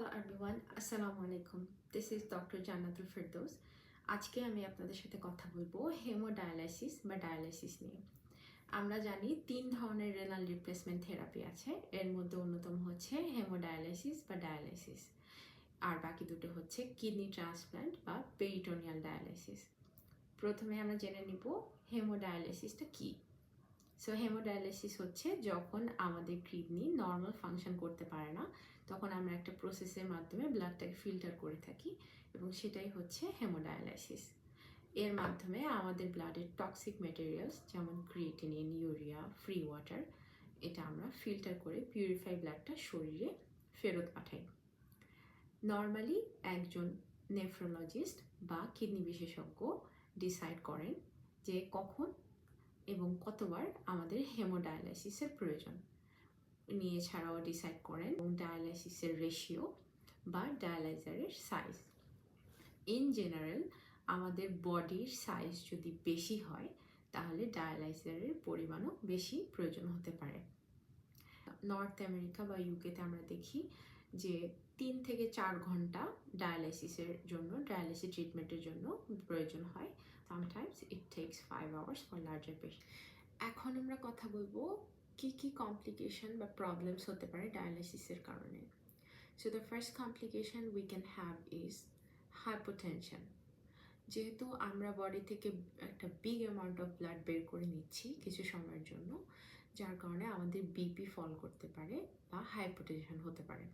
Hello everyone আসসালামু আলাইকুম this is doctor Jannatul Ferdous আজকে আমি আপনাদের সাথে কথা বলব হেমোডায়ালাইসিস বা ডায়ালাইসিস নিয়ে। আমরা জানি তিন ধরনের রেনাল রিপ্লেসমেন্ট থেরাপি আছে। এর মধ্যে অন্যতম হচ্ছে হেমোডায়ালাইসিস বা ডায়ালাইসিস আর বাকি দুটো হচ্ছে কিডনি ট্রান্সপ্ল্যান্ট বা পেরিটোনিয়াল ডায়ালাইসিস প্রথমে আমরা জেনে নিব হেমোডায়ালাইসিসটা কী। সো হেমোডায়ালাইসিস হচ্ছে যখন আমাদের কিডনি নর্মাল ফাংশন করতে পারে না, তখন আমরা একটা প্রসেসের মাধ্যমে ব্লাডটাকে ফিল্টার করে থাকি এবং সেটাই হচ্ছে হেমোডায়ালাইসিস এর মাধ্যমে আমাদের ব্লাডের টক্সিক মেটেরিয়ালস যেমন ক্রিয়েটিনিন ইউরিয়া ফ্রি ওয়াটার এটা আমরা ফিল্টার করে পিউরিফাই ব্লাডটা শরীরে ফেরত পাঠাই। নর্মালি একজন নেফ্রোলজিস্ট বা কিডনি বিশেষজ্ঞ ডিসাইড করেন যে কখন এবং কতবার আমাদের হেমোডায়ালাইসিসের প্রয়োজন। নিয়ে ছাড়াও ডিসাইড করেন এবং ডায়ালাইসিসের রেশিও বা ডায়ালাইজারের সাইজ ইন জেনারেল আমাদের বডির সাইজ যদি বেশি হয়, তাহলে ডায়ালাইজারের পরিমাণও বেশি প্রয়োজন হতে পারে। নর্থ আমেরিকা বা ইউকেতে আমরা দেখি যে তিন থেকে চার ঘণ্টা ডায়ালাইসিসের জন্য ডায়ালাইসিস ট্রিটমেন্টের জন্য প্রয়োজন হয়। Sometimes it takes five hours for larger patient এখন আমরা কথা বলব কি কি কমপ্লিকেশন বা প্রবলেমস হতে পারে ডায়ালাইসিসের কারণে। So the first complication we can have is hypotension যেহেতু আমরা বডি থেকে একটা বিগ অ্যামাউন্ট অফ ব্লাড বের করে নিচ্ছি কিছু সময়ের জন্য, যার কারণে আমাদের বিপি ফল করতে পারে বা হাইপোটেনশন হতে পারে।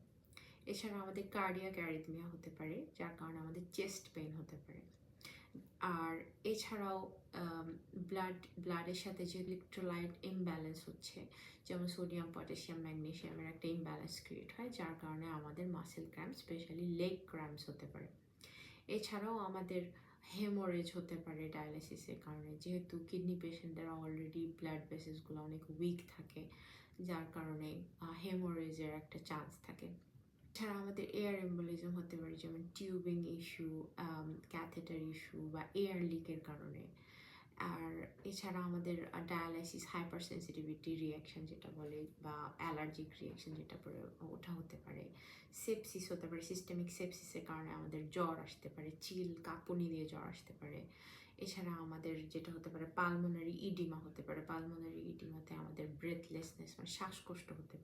এছাড়া আমাদের কার্ডিয়াক অ্যারিথমিয়া হতে পারে, যার কারণে আমাদের চেস্ট পেইন হতে পারে। আর এছাড়াও ব্লাড ব্লাডের সাথে যে ইলেকট্রোলাইট ইমব্যালেন্স হচ্ছে, যেমন সোডিয়াম পটাশিয়াম ম্যাগনেশিয়ামের একটা ইমব্যালেন্স ক্রিয়েট হয়, যার কারণে আমাদের muscle cramp specially leg cramps হতে পারে। এছাড়াও আমাদের হেমোরেজ হতে পারে ডায়ালিসিসের কারণে, যেহেতু কিডনি পেশেন্টদের অলরেডি ব্লাড ভেসেসগুলো অনেক উইক থাকে, যার কারণে হেমোরেজের একটা চান্স থাকে। এছাড়া আমাদের এয়ার এম্বলিজম হতে পারে, যেমন টিউবিং ইস্যু ক্যাথেটার ইস্যু বা এয়ার লিকের কারণে। আর এছাড়া আমাদের ডায়ালাইসিস হাইপার সেন্সিটিভিটি রিয়াকশন যেটা বলে বা অ্যালার্জিক রিয়াকশন যেটা পরে ওঠা হতে পারে। সেপসিস হতে পারে সিস্টেমিক সেপসিসের কারণে আমাদের জ্বর আসতে পারে, চিল, কাঁপুনি দিয়ে জ্বর আসতে পারে। এছাড়া আমাদের যেটা হতে পারে পালমোনারি ইডিমা হতে পারে পালমোনারি ইডিমাতে আমাদের ব্রেথলেসনেস মানে শ্বাসকষ্ট হতে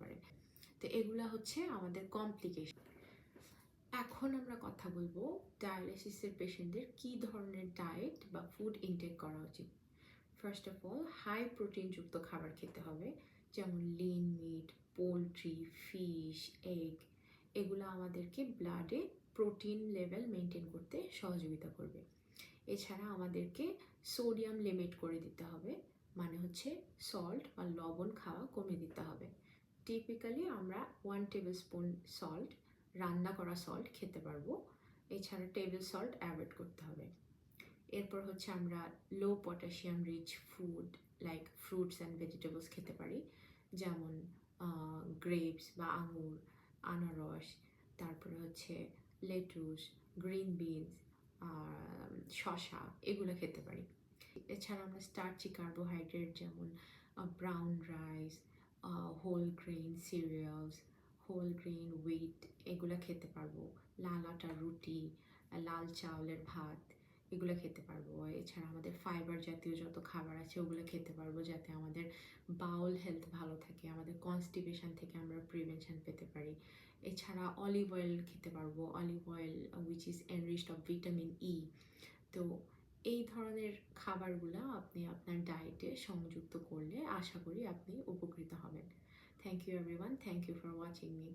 তো এগুলা হচ্ছে আমাদের কমপ্লিকেশন এখন আমরা কথা বলব ডায়ালিসিসের পেশেন্টদের কি ধরনের ডায়েট বা ফুড ইনটেক করা উচিত। ফার্স্ট অফ অল হাই প্রোটিনযুক্ত খাবার খেতে হবে, যেমন lean meat poultry fish egg এগুলো আমাদেরকে ব্লাডে প্রোটিন লেভেল মেনটেন করতে সহযোগিতা করবে। এছাড়া আমাদেরকে সোডিয়াম লিমিট করে দিতে হবে মানে হচ্ছে সল্ট বা লবণ খাওয়া কমিয়ে দিতে হবে। টিপিক্যালি আমরা ওয়ান টেবিল স্পুন সল্ট রান্না করা সল্ট খেতে পারব। এছাড়া টেবিল সল্ট অ্যাভয়েড করতে হবে। এরপর হচ্ছে আমরা low potassium rich food like fruits and vegetables খেতে পারি। যেমন গ্রেপস বা আঙুর, আনারস, তারপরে হচ্ছে লেটুস গ্রিন বিনস শশা এগুলো খেতে পারি। এছাড়া আমরা স্টার্চি কার্বোহাইড্রেট যেমন brown rice whole grain cereals whole grain wheat এগুলো খেতে পারব। লাল আটার রুটি, লাল চাউলের ভাত এগুলো খেতে পারব। এছাড়া আমাদের ফাইবার জাতীয় যত খাবার আছে ওগুলো খেতে পারব যাতে আমাদের বাউল হেলথ ভালো থাকে, আমাদের কনস্টিপেশন থেকে আমরা প্রিভেনশন পেতে পারি। এছাড়া অলিভ অয়েল খেতে পারব olive oil which is enriched of vitamin E তো এই ধরনের খাবারগুলো আপনি আপনার ডায়েটে করলে আশা করি আপনি উপকৃত হবেন। Thank you everyone thank you for watching me